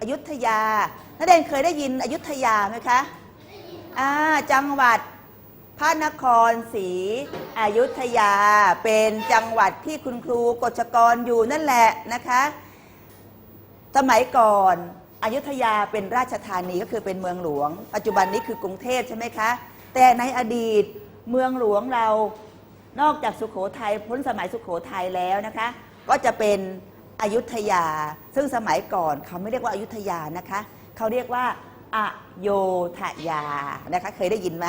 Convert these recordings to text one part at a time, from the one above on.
อยุธยานักเรียนเคยได้ยินอยุธยาไหมคะอ่าจังหวัดพระนครศรีอยุธยาเป็นจังหวัดที่คุณครูกฎชกรอยู่นั่นแหละนะคะ สมัยก่อนอยุธยาเป็นราชธานีก็คือเป็นเมืองหลวง ปัจจุบันนี้คือกรุงเทพใช่ไหมคะ แต่ในอดีตเมืองหลวงเรานอกจากสุขโขทัยพ้นสมัยสุขโขทัยแล้วนะคะ ก็จะเป็น อยุธยา ซึ่งสมัยก่อนเขาไม่เรียกว่าอายุธยานะคะเขาเรียกว่าอโยธยานะคะเคยได้ยินไหม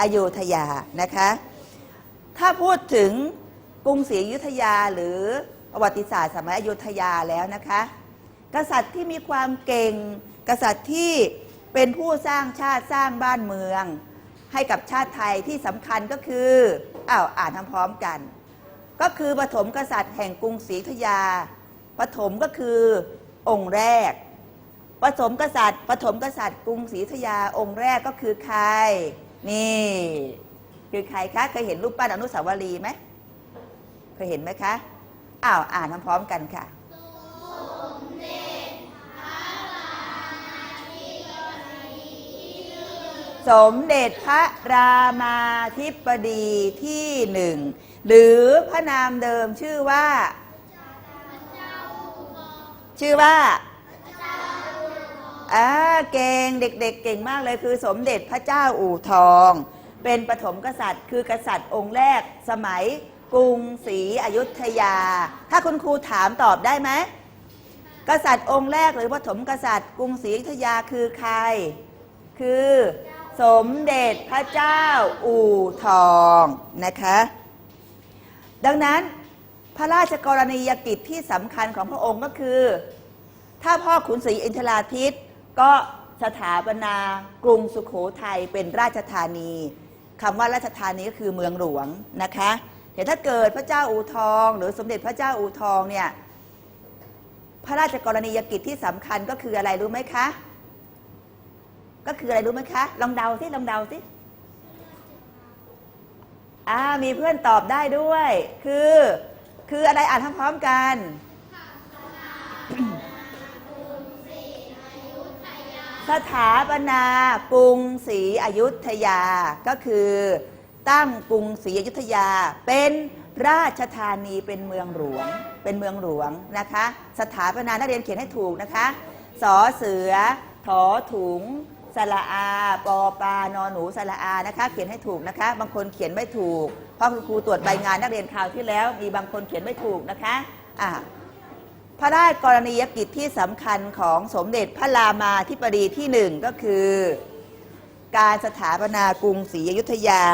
อโยธยานะคะถ้าพูดถึงกรุงศรีอยุธยาหรือประวัติศาสตร์สมัยอยุธยาแล้วนะคะ กษัตริย์ที่มีความเก่ง กษัตริย์ที่เป็นผู้สร้างชาติสร้างบ้านเมือง ให้กับชาติไทยที่สำคัญก็คืออ้าวอ่านพร้อมกัน ก็คือปฐมกษัตริย์แห่งกรุงศรีอยุธยา ปฐมก็คือองค์แรกปฐมกษัตริย์ปฐมกษัตริย์กรุงศรีอยุธยาองค์แรกก็คือใคร นี่ คือใครคะเคยเห็นรูปปั้นอนุสาวรีย์ไหมเคยเห็นไหมคะอ้าวอ่านพร้อมๆกันค่ะสมเด็จพระรามาธิบดีที่หนึ่ง หรือพระนามเดิมชื่อว่า ชื่อว่าอ่าเก่งเด็กๆ เก่งมากเลยคือสมเด็จพระเจ้าอู่ทอง เป็นปฐมกษัตริย์ คือกษัตริย์องค์แรกสมัยกรุงศรีอยุธยา ถ้าคุณครูถามตอบได้ไหมกษัตริย์องค์แรกหรือปฐมกษัตริย์กรุงศรีอยุธยาคือใคร คือสมเด็จพระเจ้าอู่ทองนะคะ ดังนั้น ระราชกรณียกิจที่สำคัญของพระองค์ก็คือ ถ้าพ่อขุนศรีอินทราทิตก็สถาปนากรุงสุขโขทัยเป็นราชธานีคำว่าราชธานีก็คือเมืองหลวงนะคะแต่ถ้าเกิดพระเจ้าอู่ทอง หรือสมเด็จพระเจ้าอู่ทองเนี่ยพระราชกรณียกิจที่สำคัญก็คืออะไรรู้ไหมคะ ก็คืออะไรรู้ไหมคะ ลองเดาสิลองเดาสิอ่ามีเพื่อนตอบได้ด้วย คือ คืออะไรอ่านพร้อมกันสถาปนากรุงศรีอยุธยา ก็คือตั้งกรุงศรีอยุธยา เป็นราชธานีเป็นเมืองหลวง เป็นเมืองหลวงนะคะ สถาปนานักเรียนเขียนให้ถูกนะคะสอเสือถอถุง สระอาปอปานอหนูสระอานะคะ เขียนให้ถูกนะคะ บางคนเขียนไม่ถูก เพราะคุณครูตรวจใบงานนักเรียนคราวที่แล้ว มีบางคนเขียนไม่ถูกนะคะอ่าพระราชกรณียกิจที่สำคัญของสมเด็จพระรามาธิบดีที่หนึ่งก็คือ การสถาปนากรุงศรีอยุธยา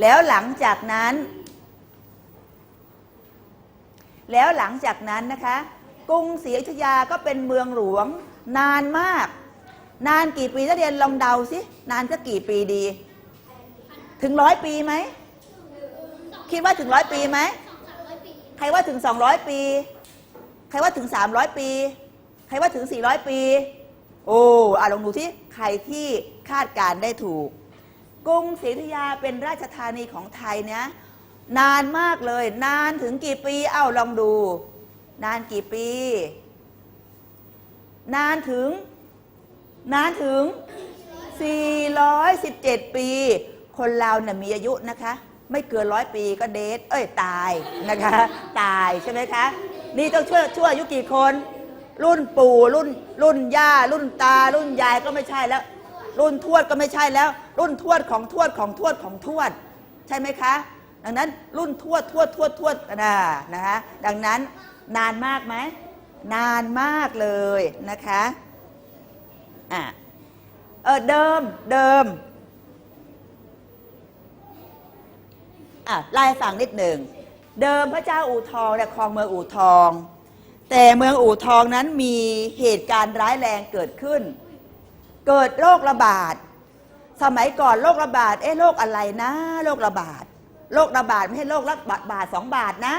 แล้วหลังจากนั้น แล้วหลังจากนั้นนะคะ กรุงศรีอยุธยาก็เป็นเมืองหลวงนานมาก นานกี่ปีนักเรียนลองเดาสินานก็กี่ปีดี ถึงร้อยปีไหมคิดว่าถึงร้อยปีไหมใครว่าถึงสองร้อยปี ใครว่าถึง300ปี ใครว่าถึง400ปี โอ้อะลองดูที่ใครที่คาดการได้ถูก กรุงศรีอยุธยาเป็นราชธานีของไทยเนี่ยนานมากเลย นานถึงกี่ปี เอ้าลองดู นานกี่ปี นานถึง นานถึง 417 ปี คนเราเนี่ยมีอายุนะคะ ไม่เกินร้อยปีก็เดทเอ้ย ตายนะคะ ตายใช่ไหมคะ นี่ต้องช่วยช่วยอายุกี่คน รุ่นปู่รุ่น รุ่นย่า รุ่นตา รุ่นยายก็ไม่ใช่แล้ว รุ่นทวดก็ไม่ใช่แล้ว รุ่นทวดของทวดของทวดของทวด ใช่ไหมคะ ดังนั้นรุ่นทวดทวดทวดทวดนะนะคะดังนั้นนานมากไหมนานมากเลยนะคะ อะเออเดิมเดิมอะไล่ฟังนิดหนึ่งเดิมพระเจ้าอู่ทองเนี่ยครองเมืองอู่ทอง แต่เมืองอู่ทองนั้นมีเหตุการณ์ร้ายแรงเกิดขึ้น เกิดโรคระบาด สมัยก่อนโรคระบาดเอ๊ะโรคอะไรนะโรคระบาดโรคระบาดไม่ใช่โรคละบาทบาทสองบาทนะ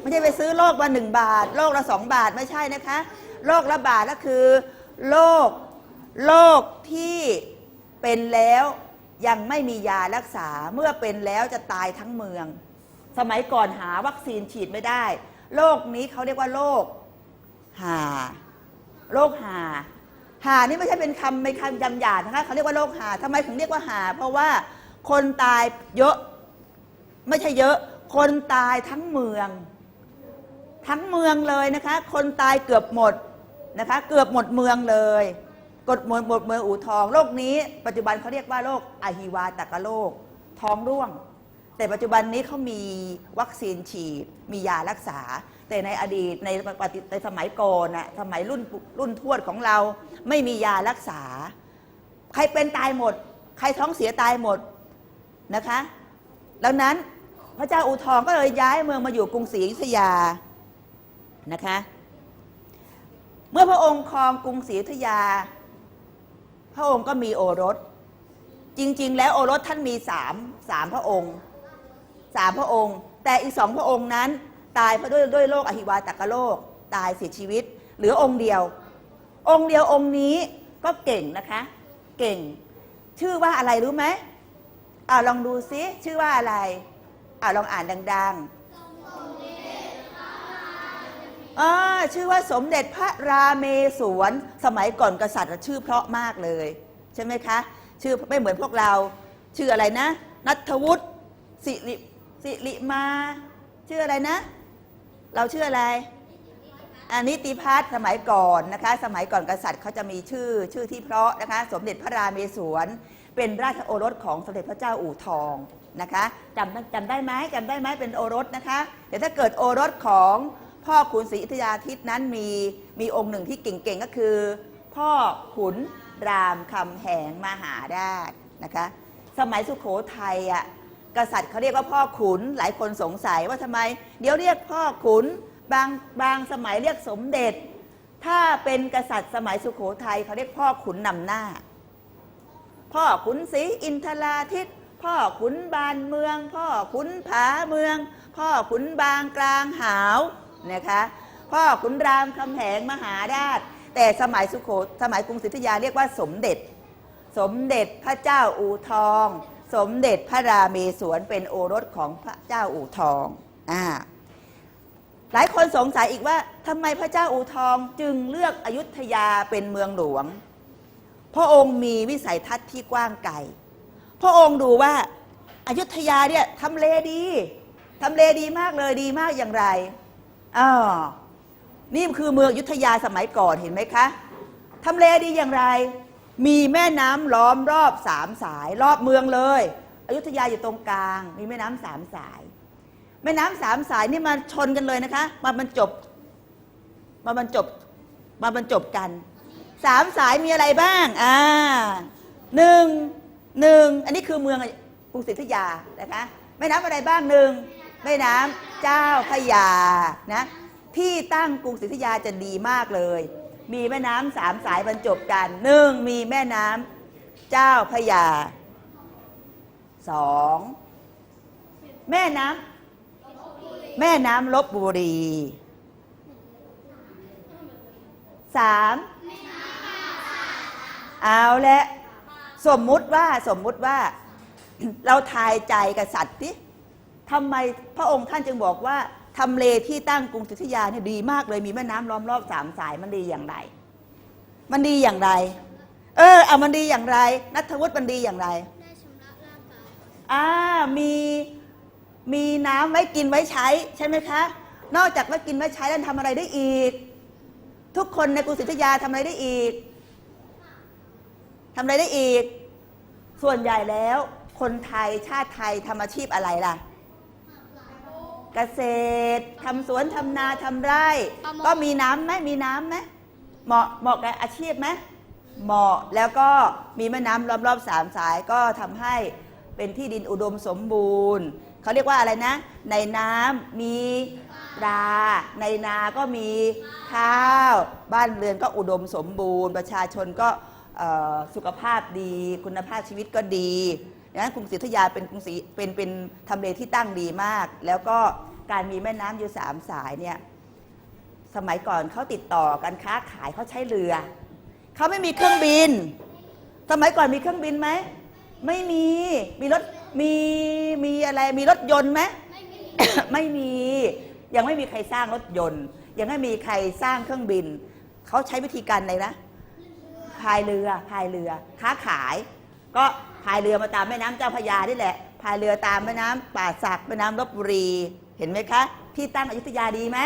ไม่ใช่ไปซื้อโรคมาหนึ่งบาทโรคละสองบาทไม่ใช่นะคะโรคระบาดก็คือโรค โรคที่เป็นแล้วยังไม่มียารักษาเมื่อเป็นแล้วจะตายทั้งเมือง สมัยก่อนหาวัคซีนฉีดไม่ได้โรคนี้เขาเรียกว่าโรคหาโรคหาหานี่ไม่ใช่เป็นคำไม่คำจำหยาดนะคะเขาเรียกว่าโรคหาทำไมถึงเรียกว่าหา เพราะว่าคนตายเยอะ ไม่ใช่เยอะ คนตายทั้งเมือง ทั้งเมืองเลยนะคะ คนตายเกือบหมดนะคะ เกือบหมดเมืองเลย กดมดหมดเมืองอู่ทองโรคนี้ ปัจจุบันเขาเรียกว่าโรคอะฮิวาตกโรคท้องร่วง แต่ปัจจุบันนี้เขามีวัคซีนฉีดมียารักษา แต่ในอดีตในปฏิในสมัยก่อนน่ะสมัยรุ่นรุ่นทวดของเรา ไม่มียารักษา ใครเป็นตายหมด ใครท้องเสียตายหมดนะคะแล้วนั้นพระเจ้าอู่ทองก็เลยย้ายเมืองมาอยู่กรุงศรีอยุธยานะคะ เมื่อพระองค์ครองกรุงศรีอยุธยา ระองค์ก็มีโอรส จริง ๆ แล้วโอรสท่านมีสามสามพระองค์สามพระองค์ แต่อีกสองพระองค์นั้น ตายเพราะด้วยด้วยโรคอหิวาตกโรคตายเสียชีวิต เหลือองค์เดียว องค์เดียวองค์นี้ก็เก่งนะคะ เก่ง ชื่อว่าอะไรรู้ไหมอ่าลองดูซิชื่อว่าอะไรอ่าลองอ่านดัง ๆ อ่าชื่อว่าสมเด็จพระราเมศวร สมัยก่อนกษัตริย์ชื่อเพราะมากเลย ใช่ไหมคะ ชื่อไม่เหมือนพวกเรา ชื่ออะไรนะ นัทวุฒิสิริสิริมา ชื่ออะไรนะ เราชื่ออะไรอันนิติพัฒสมัยก่อนนะคะ สมัยก่อนกษัตริย์เขาจะมีชื่อชื่อที่เพราะนะคะ สมเด็จพระราเมศวร เป็นราชโอรสของสมเด็จพระเจ้าอู่ทองนะคะจำจำได้ไหมจำได้ไหมเป็นโอรสนะคะแต่ถ้าเกิดโอรสของ พ่อขุนศรีอยุธยาทิตนั้นมีมีองค์หนึ่งที่เก่งๆก็คือ พ่อขุนรามคำแหงมหาราชนะคะสมัยสุโขทัยอะกษัตริย์เขาเรียกว่าพ่อขุนหลายคนสงสัยว่าทำไม เดี๋ยวเรียกพ่อขุนบางบางสมัยเรียกสมเด็จ ถ้าเป็นกษัตริย์สมัยสุโขทัยเขาเรียกพ่อขุนนำหน้า พ่อขุนศรีอินทราทิตพ่อขุนบานเมือง พ่อขุนผาเมือง พ่อขุนบางกลางหาว นะคะพ่อขุนรามคำแหงมหาราช แต่สมัยสุโขสมัยกรุงศรีอยุธยาเรียกว่าสมเด็จ สมเด็จพระเจ้าอู่ทอง สมเด็จพระราเมศวรเป็นโอรสของพระเจ้าอู่ทองอ่าหลายคนสงสัยอีกว่าทำไมพระเจ้าอู่ทองจึงเลือกอยุธยาเป็นเมืองหลวง พระองค์มีวิสัยทัศน์ที่กว้างไกลพระองค์ดูว่าอายุทยาเนี่ยทำเลดีทำเลดีมากเลยดีมากอย่างไร อ๋อนี่คือเมืองยุทธยาสมัยก่อนเห็นไหมคะทำเลดีอย่างไร มีแม่น้ำล้อมรอบสามสายรอบเมืองเลย อยุธยาอยู่ตรงกลาง มีแม่น้ำสามสาย แม่น้ำสามสายนี่มาชนกันเลยนะคะ มาบรรจบ มาบรรจบ มาบรรจบกันสามสายมีอะไรบ้าง อ่าหนึ่งหนึ่งอันนี้คือเมืองกรุงศรีอยุธยานะคะ แม่น้ำอะไรบ้างหนึ่งแม่น้ำ เจ้าพยานะที่ตั้งกรุงศรีอยุธยาจะดีมากเลย มีแม่น้ำสามสายบรรจบกันหนึ่งมีแม่น้ำเจ้าพยาสองแม่น้ำแม่น้ำลบบุรีสามเอาและสมมุติว่าสมมุติว่า เราทายใจกษัตริย์ที่ ทำไมพระองค์ท่านจึงบอกว่าทำเลที่ตั้งกรุงศรีอยุธยาเนี่ยดีมากเลยมีแม่น้ำล้อมรอบสามสายมันดีอย่างไร มันดีอย่างไร เออเอามันดีอย่างไร นัทวุฒิมันดีอย่างไรได้ชำระร่างกายอ่ามีมีน้ำไว้กินไว้ใช้ใช่ไหมคะ นอกจากไว้กินไว้ใช้แล้วทำอะไรได้อีก ทุกคนในกรุงศรีอยุธยาทำอะไรได้อีกทำอะไรได้อีก ส่วนใหญ่แล้ว คนไทยชาติไทยทำอาชีพอะไรล่ะ เกษตรทำสวนทำนาทำไร่ ประมง ก็มีน้ำไหมมีน้ำไหมเหมาะเหมาะกับอาชีพไหมเหมาะแล้วก็มีแม่น้ำรอบๆสามสายก็ทำให้เป็นที่ดินอุดมสมบูรณ์เขาเรียกว่าอะไรนะ ในน้ำมีปลาในนาก็มีข้าว บ้านเรือนก็อุดมสมบูรณ์ ประชาชนก็เอ่อสุขภาพดี คุณภาพชีวิตก็ดี ดังนั้นกรุงศรีอยุธยาเป็นกรุงศรีเป็นเป็นทำเลที่ตั้งดีมาก แล้วก็การมีแม่น้ำอยู่สามสายเนี่ยสมัยก่อนเขาติดต่อกันค้าขายเขาใช้เรือเขาไม่มีเครื่องบิน สมัยก่อนมีเครื่องบินไหมไม่มีมีรถมีมีอะไรมีรถยนต์ไหมไม่มีไม่มียังไม่มีใครสร้างรถยนต์ ยังไม่มีใครสร้างเครื่องบินเขาใช้วิธีการอะไรนะพายเรือพายเรือ ค้าขาย ก็ พายเรือมาตามแม่น้ำเจ้าพยานี่แหละพายเรือตามแม่น้ำป่าสักแม่น้ำลบบุรี เห็นไหมคะ ที่ตั้งอยุธยาดีไหม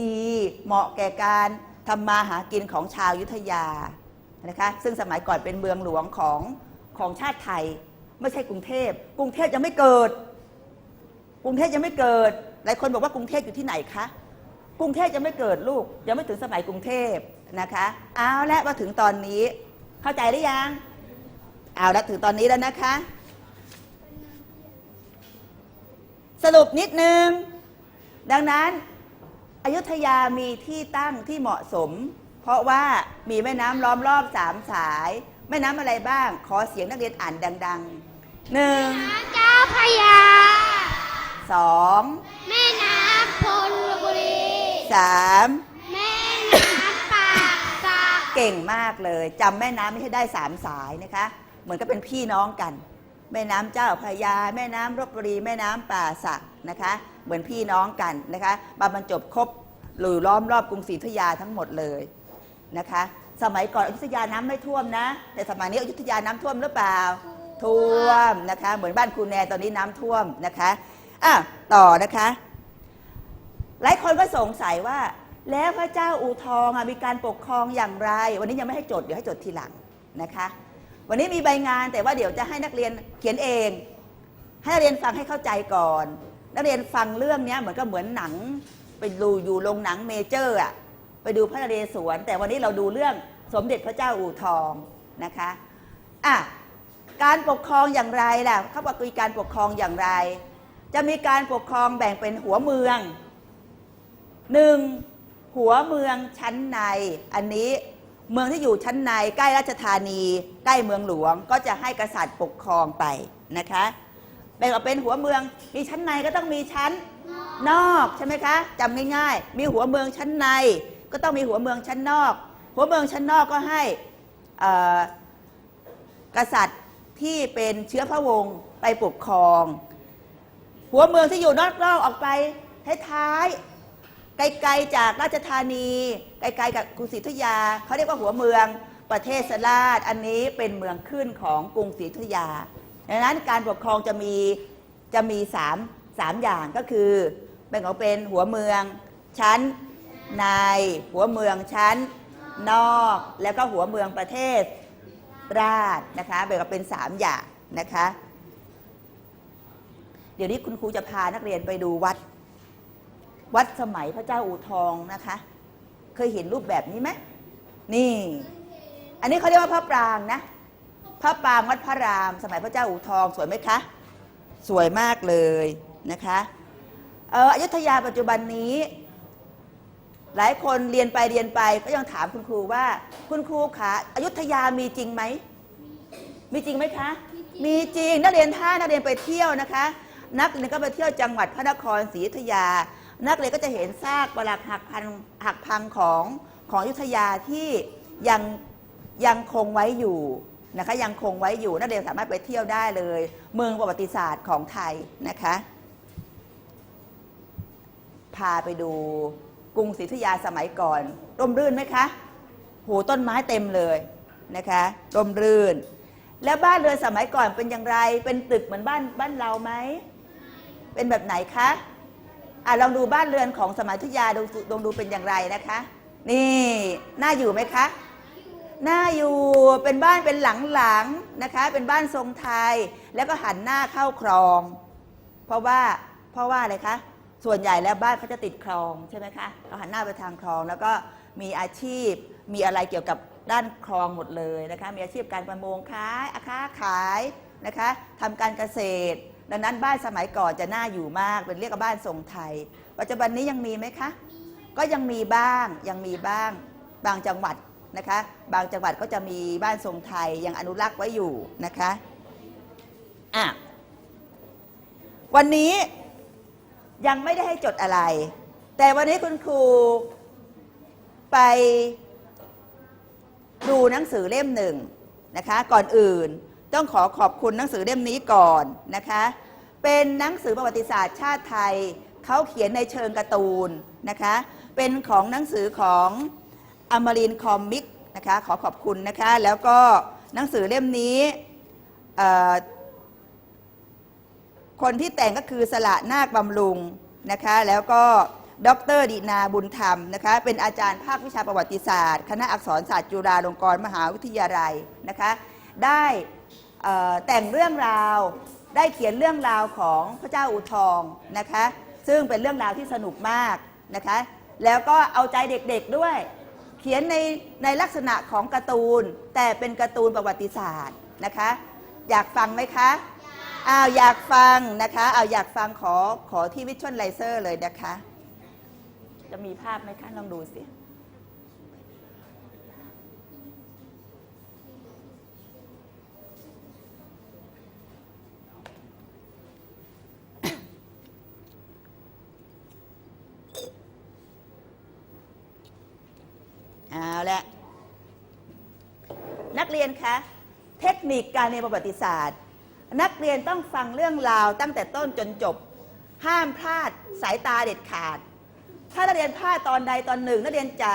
ดีเหมาะแก่การทำมาหากินของชาวอยุธยานะคะซึ่งสมัยก่อนเป็นเมืองหลวงของของชาติไทย ไม่ใช่กรุงเทพกรุงเทพยังไม่เกิด กรุงเทพยังไม่เกิดหลายคนบอกว่ากรุงเทพอยู่ที่ไหนคะกรุงเทพยังไม่เกิดลูกยังไม่ถึงสมัยกรุงเทพนะคะเอาละมาถึงตอนนี้ เข้าใจหรือยัง เอาละถึงตอนนี้แล้วนะคะ สรุปนิดนึง ดังนั้นอยุธยามีที่ตั้งที่เหมาะสม เพราะว่ามีแม่น้ำล้อมรอบสามสาย แม่น้ำอะไรบ้าง ขอเสียงนักเรียนอ่านดังๆหนึ่งน้ำเจ้าพระยาสองแม่น้ำพลบุรีสามแม่น้ำปากสักเก่งมากเลยจำแม่น้ำไม่ใช่ได้สามสายนะคะ เหมือนกับเป็นพี่น้องกัน แม่น้ำเจ้าพระยา แม่น้ำรบบุรี แม่น้ำป่าสักนะคะ เหมือนพี่น้องกันนะคะมาบรรจบครบหรือล้อมรอบกรุงศรีอยุธยาทั้งหมดเลยนะคะ สมัยก่อนอยุธยาน้ำไม่ท่วมนะ แต่สมัยนี้อยุธยาน้ำท่วมหรือเปล่า ท่วมนะคะ เหมือนบ้านครูแนนตอนนี้น้ำท่วมนะคะอะต่อนะคะหลายคนก็สงสัยว่าแล้วพระเจ้าอู่ทองมีการปกครองอย่างไร วันนี้ยังไม่ให้จดเดี๋ยวให้จดทีหลังนะคะ วันนี้มีใบงานแต่ว่าเดี๋ยวจะให้นักเรียนเขียนเอง ให้นักเรียนฟังให้เข้าใจก่อน นักเรียนฟังเรื่องนี้เหมือนก็เหมือนหนังไปดูอยู่โรงหนังเมเจอร์อะไปดูพระนเรศวร แต่วันนี้เราดูเรื่องสมเด็จพระเจ้าอู่ทองนะคะอะการปกครองอย่างไรล่ะเขาบอกมีการปกครองอย่างไร จะมีการปกครองแบ่งเป็นหัวเมืองหนึ่งหัวเมืองชั้นในอันนี้ เมืองที่อยู่ชั้นในใกล้ราชธานี ใกล้เมืองหลวง ก็จะให้กษัตริย์ปกครองไปนะคะแบ่งออกเป็นหัวเมืองมีชั้นในก็ต้องมีชั้นนอกใช่ไหมคะจำง่ายๆ มีหัวเมืองชั้นใน ก็ต้องมีหัวเมืองชั้นนอก หัวเมืองชั้นนอกก็ให้กษัตริย์ที่เป็นเชื้อพระวงศ์ไปปกครอง หัวเมืองที่อยู่นอกๆออกไปท้ายๆ ไกลๆจากราชธานี ไกลๆกับกรุงศรีอยุธยาเขาเรียกว่าหัวเมืองประเทศสลาดอันนี้เป็นเมืองขึ้นของกรุงศรีอยุธยาดังนั้นการปกครองจะมีจะมีสามสามอย่างก็คือแบ่งออกเป็นหัวเมืองชั้นในหัวเมืองชั้นนอก แล้วก็หัวเมืองประเทศราชนะคะแบ่งออกเป็นสามอย่างนะคะ เดี๋ยวนี้คุณครูจะพานักเรียนไปดูวัด วัดสมัยพระเจ้าอู่ทองนะคะ เคยเห็นรูปแบบนี้ไหมนี่ อันนี้เขาเรียกว่าพระปรางนะ พระปรางวัดพระราม สมัยพระเจ้าอู่ทองสวยไหมคะ สวยมากเลยนะคะเอออยุธยาปัจจุบันนี้ หลายคนเรียนไปเรียนไปก็ยังถามคุณครูว่า คุณครูคะอยุธยามีจริงไหมมีจริงไหมคะ มีจริงนักเรียนท่านักเรียนไปเที่ยวนะคะ นักเรียนก็ไปเที่ยวจังหวัดพระนครศรีอยุธยา นักเรียนก็จะเห็นซากปรักหักพังหักพังของของยุทธยาที่ยังยังคงไว้อยู่นะคะยังคงไว้อยู่นักเรียนสามารถไปเที่ยวได้เลย เมืองประวัติศาสตร์ของไทยนะคะพาไปดูกรุงศรีอยุธยาสมัยก่อน ร่มรื่นไหมคะโหต้นไม้เต็มเลยนะคะร่มรื่น แล้วบ้านเรือนสมัยก่อนเป็นอย่างไร เป็นตึกเหมือนบ้านบ้านเราไหม เป็นแบบไหนคะ อะลองดูบ้านเรือนของสมัยอยุยาดูลองดูเป็นอย่างไรนะคะ นี่น่าอยู่ไหมคะน่าอยู่เป็นบ้านเป็นหลังๆนะคะ เป็นบ้านทรงไทย แล้วก็หันหน้าเข้าคลอง เพราะว่าเพราะว่าอะไรคะส่วนใหญ่แล้วบ้านเขาจะติดคลองใช่ไหมคะเขาหันหน้าไปทางคลอง แล้วก็มีอาชีพมีอะไรเกี่ยวกับด้านคลองหมดเลยนะคะ มีอาชีพการประมงค้าค้าขายนะคะทำการเกษตร ดังนั้นบ้านสมัยก่อนจะน่าอยู่มากเป็นเรียกว่าบ้านทรงไทย ปัจจุบันนี้ยังมีไหมคะ ก็ยังมีบ้างยังมีบ้างบางจังหวัดนะคะ บางจังหวัดก็จะมีบ้านทรงไทยยังอนุรักษ์ไว้อยู่นะคะอะวันนี้ยังไม่ได้ให้จดอะไร แต่วันนี้คุณครูไปดูหนังสือเล่มหนึ่งนะคะ ก่อนอื่น ต้องขอขอบคุณหนังสือเล่มนี้ก่อนนะคะ เป็นหนังสือประวัติศาสตร์ชาติไทย เขาเขียนในเชิงการ์ตูนนะคะ เป็นของหนังสือของอมรินคอมมิกนะคะ ขอขอบคุณนะคะ แล้วก็หนังสือเล่มนี้คนที่แต่งก็คือสละนาคบำรุงนะคะ แล้วก็ดรดินาบุญธรรมนะคะ เป็นอาจารย์ภาควิชาประวัติศาสตร์ คณะอักษรศาสตร์จุฬาลงกรณ์มหาวิทยาลัยนะคะ ได้ แต่งเรื่องราวได้เขียนเรื่องราวของพระเจ้าอูทองนะคะซึ่งเป็นเรื่องราวที่สนุกมากนะคะแล้วก็เอาใจเด็กๆด้วย เขียนในในลักษณะของการ์ตูน แต่เป็นการ์ตูนประวัติศาสตร์นะคะอยากฟังไหมคะอ้าวอยากฟังนะคะอ้าวอยากฟังขอขอที่วิชวลไลเซอร์เลยนะคะ จะมีภาพไหมคะลองดูสิ อาละ นักเรียนคะ เทคนิคการเรียนประวัติศาสตร์ นักเรียนต้องฟังเรื่องราวตั้งแต่ต้นจนจบ ห้ามพลาดสายตาเด็ดขาด ถ้านักเรียนพลาดตอนใดตอนหนึ่ง นักเรียนจะ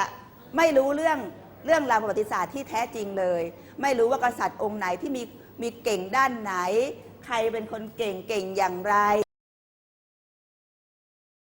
ไม่รู้เรื่องเรื่องราวประวัติศาสตร์ที่แท้จริงเลย ไม่รู้ว่ากษัตริย์องค์ไหนที่มีมีเก่งด้านไหน ใครเป็นคนเก่งเก่งอย่างไร